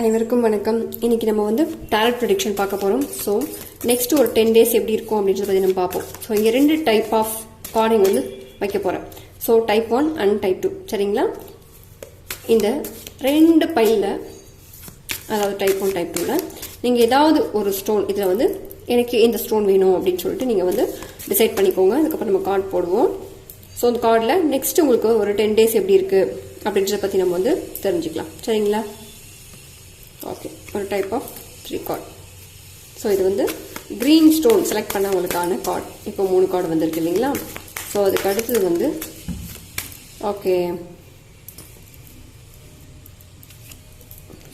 அனைவருக்கும் வணக்கம். இன்றைக்கி நம்ம வந்து டேரட் ப்ரொடிக்ஷன் பார்க்க போகிறோம் ஸோ நெக்ஸ்ட் ஒரு டென் டேஸ் எப்படி இருக்கும் அப்படின்றத பற்றி நம்ம பார்ப்போம். ஸோ இங்கே ரெண்டு டைப் ஆஃப் கார்டிங் வந்து வைக்க போகிறேன் so type one and type two சரிங்களா? இந்த ரெண்டு பையில் அதாவது டைப் ஒன் டைப் டூவில் நீங்கள் ஏதாவது ஒரு ஸ்டோன் இதில் வந்து எனக்கு இந்த ஸ்டோன் வேணும் அப்படின்னு சொல்லிட்டு நீங்கள் வந்து டிசைட் பண்ணிக்கோங்க. அதுக்கப்புறம் நம்ம கார்டு போடுவோம். ஸோ அந்த கார்டில் நெக்ஸ்ட் உங்களுக்கு ஒரு டென் டேஸ் எப்படி இருக்குது அப்படின்றத பற்றி நம்ம வந்து தெரிஞ்சுக்கலாம். சரிங்களா? ஓகே ஒரு type of three card so இது வந்து க்ரீன் ஸ்டோன் செலக்ட் பண்ணவங்களுக்கான கார்டு இப்போ மூணு கார்டு வந்திருக்கு இல்லைங்களா? ஸோ அதுக்கு அடுத்தது வந்து okay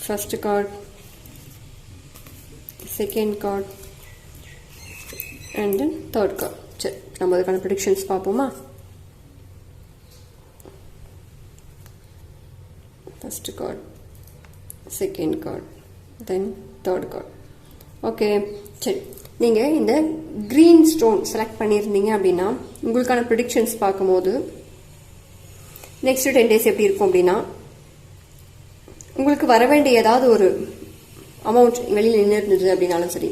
first card second card and then third card சரி நம்ம அதுக்கான ப்ரிடிக்ஷன்ஸ் பார்ப்போமா? First card second card then third card okay சரி. நீங்கள் இந்த க்ரீன் ஸ்டோன் செலக்ட் பண்ணியிருந்தீங்க அப்படின்னா உங்களுக்கான ப்ரிடிக்ஷன்ஸ் பார்க்கும்போது நெக்ஸ்ட் டென் டேஸ் எப்படி இருக்கும் அப்படின்னா உங்களுக்கு வர வேண்டிய ஏதாவது ஒரு அமௌண்ட் வெளியில் நின்று இருந்தது அப்படின்னாலும் சரி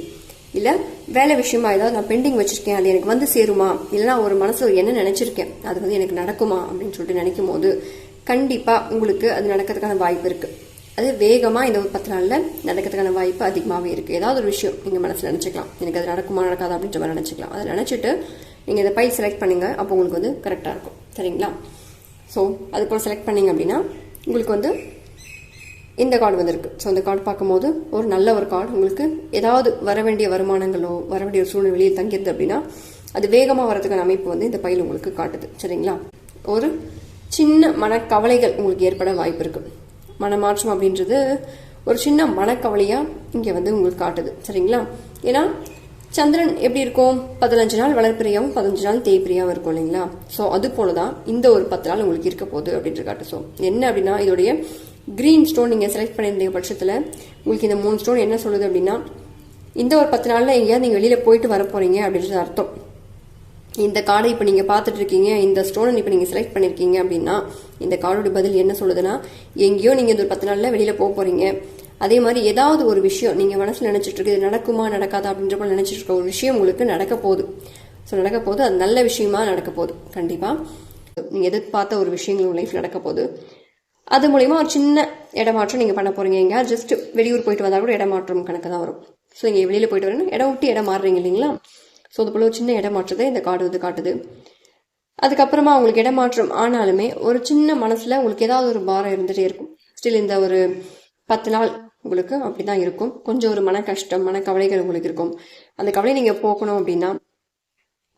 இல்லை வேலை விஷயமா ஏதாவது நான் பெண்டிங் வச்சிருக்கேன் அது எனக்கு வந்து சேருமா இல்லைனா ஒரு மனசில் என்ன நினச்சிருக்கேன் அது வந்து எனக்கு நடக்குமா அப்படின்னு சொல்லிட்டு நினைக்கும் போது கண்டிப்பாக உங்களுக்கு அது நடக்கிறதுக்கான வாய்ப்பு இருக்குது அது வேகமாக இந்த ஒரு பத்து நாளில் நடக்கிறதுக்கான வாய்ப்பு அதிகமாகவே இருக்குது ஏதாவது ஒரு விஷயம் நீங்கள் மனசில் நினச்சிக்கலாம். எனக்கு அது நடக்குமா நடக்காதா அப்படின்ற மாதிரி நினச்சிக்கலாம். அதை நினச்சிட்டு நீங்கள் இந்த பை செலக்ட் பண்ணுங்கள் அப்போ உங்களுக்கு வந்து கரெக்டாக இருக்கும். சரிங்களா? ஸோ அது போல் செலக்ட் பண்ணீங்க அப்படின்னா உங்களுக்கு வந்து இந்த கார்டு வந்திருக்கு. ஸோ அந்த கார்டு பார்க்கும்போது ஒரு நல்ல ஒரு கார்டு உங்களுக்கு ஏதாவது வர வேண்டிய வருமானங்களோ வர வேண்டிய ஒரு சூழ்நிலை வெளியில் தங்கிடுது அப்படின்னா அது வேகமாக வரதுக்கான அமைப்பு வந்து இந்த பையில் உங்களுக்கு காட்டுது. சரிங்களா? ஒரு சின்ன மன கவலைகள் உங்களுக்கு ஏற்பட வாய்ப்பு இருக்குது மனமாற்றம் அப்படின்றது ஒரு சின்ன மனக்கவலையாக இங்கே வந்து உங்களுக்கு காட்டுது. சரிங்களா? ஏன்னா சந்திரன் எப்படி இருக்கும்? பதினஞ்சு நாள் வளர்ப்பிரியாவும் பதினஞ்சு நாள் தேய்பிரியாவும் இருக்கும் இல்லைங்களா? ஸோ அது போல தான் இந்த ஒரு பத்து நாள் உங்களுக்கு இருக்க போகுது அப்படின்ற காட்டு. ஸோ என்ன அப்படின்னா இதோடைய க்ரீன் ஸ்டோன் நீங்கள் செலக்ட் பண்ணியிருந்த பட்சத்தில் உங்களுக்கு இந்த மூணு ஸ்டோன் என்ன சொல்லுது அப்படின்னா இந்த ஒரு பத்து நாளில் எங்கேயாவது நீங்கள் வெளியில் போயிட்டு வர போகிறீங்க அப்படின்றது அர்த்தம். இந்த கார்டை இப்போ நீங்கள் பார்த்துட்டு இருக்கீங்க இந்த ஸ்டோனை இப்போ நீங்கள் செலக்ட் பண்ணியிருக்கீங்க அப்படின்னா இந்த கார்டோட பதில் என்ன சொல்லுதுன்னா எங்கேயோ நீங்கள் இந்த ஒரு பத்து நாளில் வெளியில் போக போகிறீங்க அதே மாதிரி ஏதாவது ஒரு விஷயம் நீங்கள் மனசில் நினச்சிட்டு இருக்கு இது நடக்குமா நடக்காதா அப்படின்ற போல நினச்சிட்டு இருக்க ஒரு விஷயம் உங்களுக்கு நடக்க போகுது. ஸோ நடக்க போகுது அது நல்ல விஷயமா நடக்க போகுது. கண்டிப்பாக நீங்கள் எதிர்பார்த்த ஒரு விஷயங்கள் உங்கள் லைஃப் நடக்க போகுது. அது மூலிமா ஒரு சின்ன இடமாற்றம் நீங்கள் பண்ண போகிறீங்க எங்கேயா ஜஸ்ட் வெளியூர் போயிட்டு வந்தால் கூட இடமாற்றம் கணக்கு தான் வரும். ஸோ நீங்கள் வெளியில் போயிட்டு வரணும் இடம் விட்டு இடம் மாறுறீங்க இல்லைங்களா? ஸோ அது போல் ஒரு சின்ன இடமாற்றத்தை இந்த கார்டு வந்து காட்டுது. அதுக்கப்புறமா அவங்களுக்கு இடமாற்றம் ஆனாலுமே ஒரு சின்ன மனசில் உங்களுக்கு ஏதாவது ஒரு பாரம் இருந்துகிட்டே இருக்கும். ஸ்டில் இந்த ஒரு பத்து நாள் உங்களுக்கு அப்படி தான் இருக்கும். கொஞ்சம் ஒரு மன கஷ்டம் மன கவலைகள் உங்களுக்கு இருக்கும். அந்த கவலை நீங்கள் போக்கணும் அப்படின்னா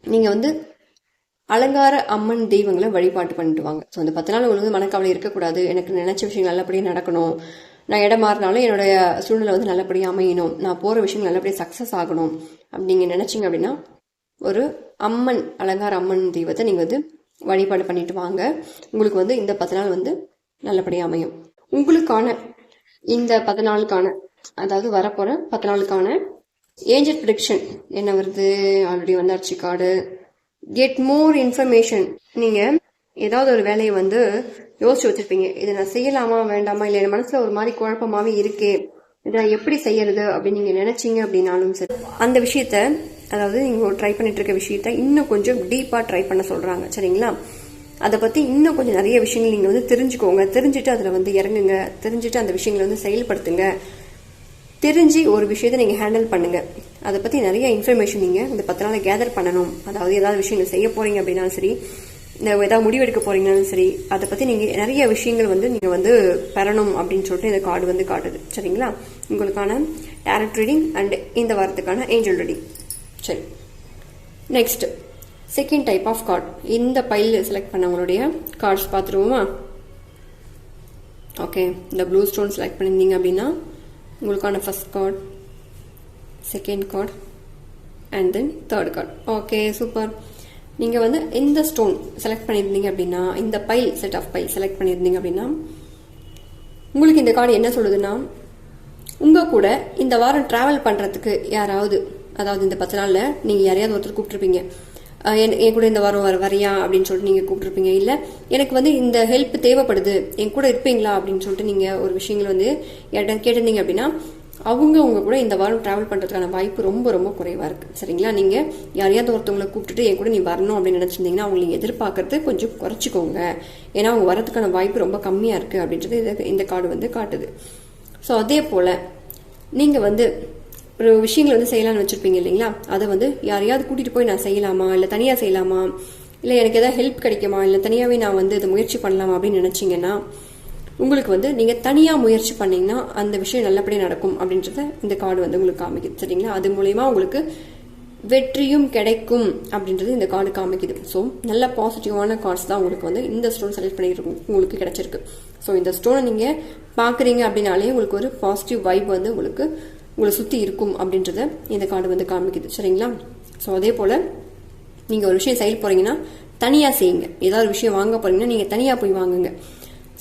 நீங்கள் வந்து அலங்கார அம்மன் தெய்வங்களை வழிபாட்டு பண்ணிட்டு வாங்க. ஸோ அந்த பத்து நாள் உங்களுக்கு மனக்கவலை இருக்கக்கூடாது. எனக்கு நினைச்ச விஷயங்கள் நல்லபடியாக நடக்கணும். நான் இடம் மாறினாலும் என்னுடைய சூழ்நிலை வந்து நல்லபடியாக அமையணும். நான் போகிற விஷயம் நல்லபடியாக சக்ஸஸ் ஆகணும். அப்படி நீங்கள் நினச்சிங்க அப்படின்னா ஒரு அம்மன் அலங்கார அம்மன் தெய்வத்தை நீங்கள் வந்து வழிபாடு பண்ணிட்டு வாங்க. உங்களுக்கு வந்து இந்த பத்து நாள் வந்து நல்லபடியாக அமையும். உங்களுக்கான இந்த பத்து நாளுக்கான அதாவது வரப்போகிற பத்து நாளுக்கான ஏஞ்சல் ப்ரிடிக்ஷன் என்ன வருது? ஆல்ரெடி வந்தாச்சு கார்டு கெட் மோர் இன்ஃபர்மேஷன் நீங்கள் ஏதாவது ஒரு வேலையை வந்து யோசிச்சு வச்சிருப்பீங்க. இதை நான் செய்யலாமா வேண்டாமா? இல்லை என் மனசில் ஒரு மாதிரி குழப்பமாவே இருக்கே. இதை நான் எப்படி செய்யறது அப்படின்னு நீங்கள் நினைச்சீங்க அப்படின்னாலும் சரி. அந்த விஷயத்த அதாவது நீங்கள் ட்ரை பண்ணிட்டு இருக்க விஷயத்த இன்னும் கொஞ்சம் டீப்பாக ட்ரை பண்ண சொல்கிறாங்க சரிங்களா? அதை பற்றி இன்னும் கொஞ்சம் நிறைய விஷயங்கள் நீங்கள் வந்து தெரிஞ்சுக்கோங்க. தெரிஞ்சுட்டு அதில் வந்து இறங்குங்க. தெரிஞ்சுட்டு அந்த விஷயங்களை வந்து செயல்படுத்துங்க. தெரிஞ்சு ஒரு விஷயத்தை நீங்கள் ஹேண்டில் பண்ணுங்க. அதை பற்றி நிறைய இன்ஃபர்மேஷன் நீங்கள் இந்த பத்து நாள் கேதர் பண்ணணும். அதாவது ஏதாவது விஷயங்கள் செய்ய போறீங்க அப்படின்னாலும் சரி ஏதாவது முடிவெடுக்க போறீங்கனாலும் சரி அதை பற்றி நீங்கள் நிறைய விஷயங்கள் வந்து நீங்கள் வந்து பெறணும் அப்படின்னு சொல்லிட்டு இந்த கார்டு வந்து காட்டுது. சரிங்களா? உங்களுக்கான டேரக்ட் ரீடிங் அண்ட் இந்த வாரத்துக்கான ஏஞ்சல் ரீடிங் சரி. Next second type of card இந்த பைல் செலக்ட் பண்ணவங்களுடைய கார்ட்ஸ் பார்த்துருவோமா? ஓகே இந்த ப்ளூ ஸ்டோன் செலக்ட் பண்ணியிருந்தீங்க அப்படின்னா உங்களுக்கான first card second card and then third card okay super நீங்கள் வந்து இந்த ஸ்டோன் செலக்ட் பண்ணியிருந்தீங்க அப்படின்னா இந்த pile set of pile select பண்ணியிருந்தீங்க அப்படின்னா உங்களுக்கு இந்த கார்டு என்ன சொல்லுதுன்னா உங்கள் கூட இந்த வாரம் ட்ராவல் பண்ணுறதுக்கு யாராவது அதாவது இந்த பத்து நாளில் நீங்கள் யாரையாவது ஒருத்தர் கூப்பிட்ருப்பீங்க என் என் கூட இந்த வாரம் வர வரியா அப்படின்னு சொல்லிட்டு நீங்கள் கூப்பிட்ருப்பீங்க இல்லை எனக்கு வந்து இந்த ஹெல்ப் தேவைப்படுது என் கூட இருப்பீங்களா அப்படின்னு சொல்லிட்டு நீங்கள் ஒரு விஷயங்கள் வந்து யார்கிட்ட கேட்டிருந்தீங்க அப்படின்னா அவங்க அவங்க கூட இந்த வாரம் டிராவல் பண்றதுக்கான வாய்ப்பு ரொம்ப ரொம்ப குறைவா இருக்கு. சரிங்களா? நீங்க யாரையாவது ஒருத்தவங்களை கூப்பிட்டுட்டு என் கூட நீ வரணும் அப்படின்னு நினச்சிருந்தீங்கன்னா அவங்க எதிர்பார்க்கறது கொஞ்சம் குறைச்சிக்கோங்க. ஏன்னா அவங்க வரதுக்கான வாய்ப்பு ரொம்ப கம்மியா இருக்கு அப்படின்றது இது- இந்த கார்டு வந்து காட்டுது. ஸோ அதே போல நீங்க வந்து ஒரு விஷயங்களை வந்து செய்யலாம்னு வச்சிருப்பீங்க இல்லைங்களா? அதை வந்து யாரையாவது கூட்டிட்டு போய் நான் செய்யலாமா? இல்லை தனியாக செய்யலாமா? இல்லை எனக்கு எதாவது ஹெல்ப் கிடைக்குமா? இல்லை தனியாவே நான் வந்து இதை முயற்சி பண்ணலாமா அப்படின்னு நினச்சிங்கன்னா உங்களுக்கு வந்து நீங்கள் தனியாக முயற்சி பண்ணிங்கன்னா அந்த விஷயம் நல்லபடியாக நடக்கும் அப்படின்றத இந்த கார்டு வந்து உங்களுக்கு காமிக்குது. சரிங்களா? அது மூலயமா உங்களுக்கு வெற்றியும் கிடைக்கும் அப்படின்றது இந்த கார்டு காமிக்குது. ஸோ நல்ல பாசிட்டிவான கார்ட்ஸ் தான் உங்களுக்கு வந்து இந்த ஸ்டோன் செலக்ட் பண்ணியிருக்கும் உங்களுக்கு கிடைச்சிருக்கு. ஸோ இந்த ஸ்டோனை நீங்கள் பார்க்குறீங்க அப்படின்னாலே உங்களுக்கு ஒரு பாசிட்டிவ் வைப் வந்து உங்களுக்கு உங்களை சுற்றி இருக்கும் அப்படின்றத இந்த கார்டு வந்து காமிக்குது. சரிங்களா? ஸோ அதே போல் நீங்கள் ஒரு விஷயம் செயல் போகிறீங்கன்னா தனியாக செய்யுங்க. ஏதாவது ஒரு விஷயம் வாங்க போகிறீங்கன்னா நீங்கள் தனியாக போய் வாங்குங்க.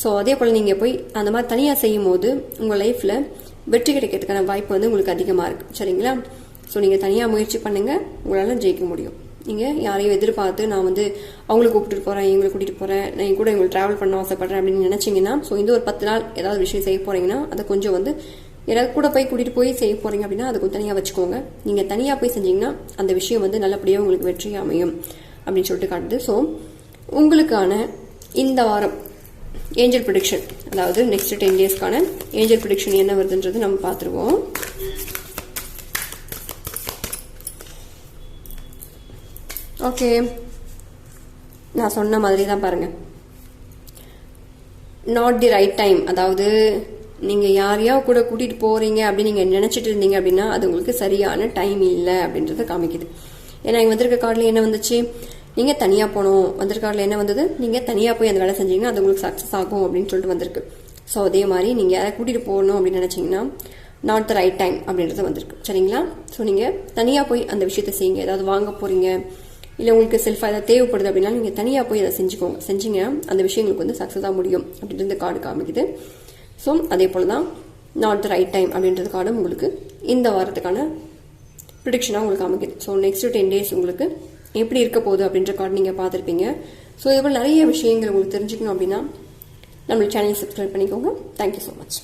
ஸோ அதே போல் நீங்கள் போய் அந்த மாதிரி தனியாக செய்யும் போது உங்கள் லைஃப்பில் வெற்றி கிடைக்கிறதுக்கான வாய்ப்பு வந்து உங்களுக்கு அதிகமாக இருக்குது சரிங்களா? ஸோ நீங்கள் தனியாக முயற்சி பண்ணுங்கள் உங்களால் ஜெயிக்க முடியும். நீங்கள் யாரையும் எதிர்பார்த்து நான் வந்து அவங்களை கூப்பிட்டு போகிறேன் இவங்களை கூட்டிகிட்டு போகிறேன் நான் என் கூட இவங்களை ட்ராவல் பண்ண ஆசைப்படுறேன் அப்படின்னு நினச்சிங்கன்னா ஸோ இந்த ஒரு பத்து நாள் ஏதாவது விஷயம் செய்ய போகிறீங்கன்னா அதை கொஞ்சம் வந்து யாராவது கூட போய் கூட்டிகிட்டு போய் செய்ய போகிறீங்க அப்படின்னா அதை கொஞ்சம் தனியாக வச்சுக்கோங்க. நீங்கள் தனியாக போய் செஞ்சீங்கன்னா அந்த விஷயம் வந்து நல்லபடியாக உங்களுக்கு வெற்றி அமையும் அப்படின்னு சொல்லிட்டு காட்டுது. ஸோ உங்களுக்கான இந்த வாரம் ஏஞ்சல் ப்ரொடிக்ஷன் அதாவது நெக்ஸ்ட் டென் டேஸ்க்கான ஏஞ்சல் ப்ரொடிக்ஷன் என்ன வருதுன்றது நம்ம பார்த்துருவோம். ஓகே நான் சொன்ன மாதிரி தான் பாருங்க. நாட் தி ரைட் டைம் அதாவது நீங்க யாரையா கூட கூட்டிட்டு போறீங்க அப்படின்னு நீங்க நினைச்சிட்டு இருந்தீங்க அப்படின்னா அது உங்களுக்கு சரியான டைம் இல்லை அப்படின்றத காமிக்குது. ஏன்னா இங்க வந்திருக்க கார்டில் என்ன வந்துச்சு? நீங்கள் தனியாக போகணும். வந்திருக்காரில் என்ன வந்தது? நீங்கள் தனியாக போய் அந்த வேலை செஞ்சீங்கன்னா அது உங்களுக்கு சக்ஸஸ் ஆகும் அப்படின்னு சொல்லிட்டு வந்திருக்கு. ஸோ அதே மாதிரி நீங்கள் யாரை கூட்டிகிட்டு போகணும் அப்படின்னு நினச்சிங்கன்னா நாட் த ரைட் டைம் அப்படின்றது வந்திருக்கு. சரிங்களா? ஸோ நீங்கள் தனியாக போய் அந்த விஷயத்தை செய்யுங்க. ஏதாவது வாங்க போகிறீங்க இல்லை உங்களுக்கு செல்ஃபாக ஏதாவது தேவைப்படுது அப்படின்னா நீங்கள் தனியாக போய் அதை செஞ்சுக்கோங்க. செஞ்சீங்கன்னா அந்த விஷயங்களுக்கு வந்து சக்ஸஸாக முடியும் அப்படின்றது கார்டு காமிக்குது. ஸோ அதே போல் தான் நாட் த ரைட் டைம் அப்படின்றது கார்டும் உங்களுக்கு இந்த வாரத்துக்கான ப்ரிடிக்ஷனாக உங்களுக்கு காமிக்குது. ஸோ நெக்ஸ்ட் டென் டேஸ் உங்களுக்கு எப்படி இருக்க போகுது அப்படின்ற கார்டு நீங்கள் பார்த்துருப்பீங்க. ஸோ இது நிறைய விஷயங்கள் உங்களுக்கு தெரிஞ்சுக்கணும் அப்படின்னா நம்ம சேனல் சப்ஸ்கிரைப் பண்ணிக்கோங்க. Thank you so much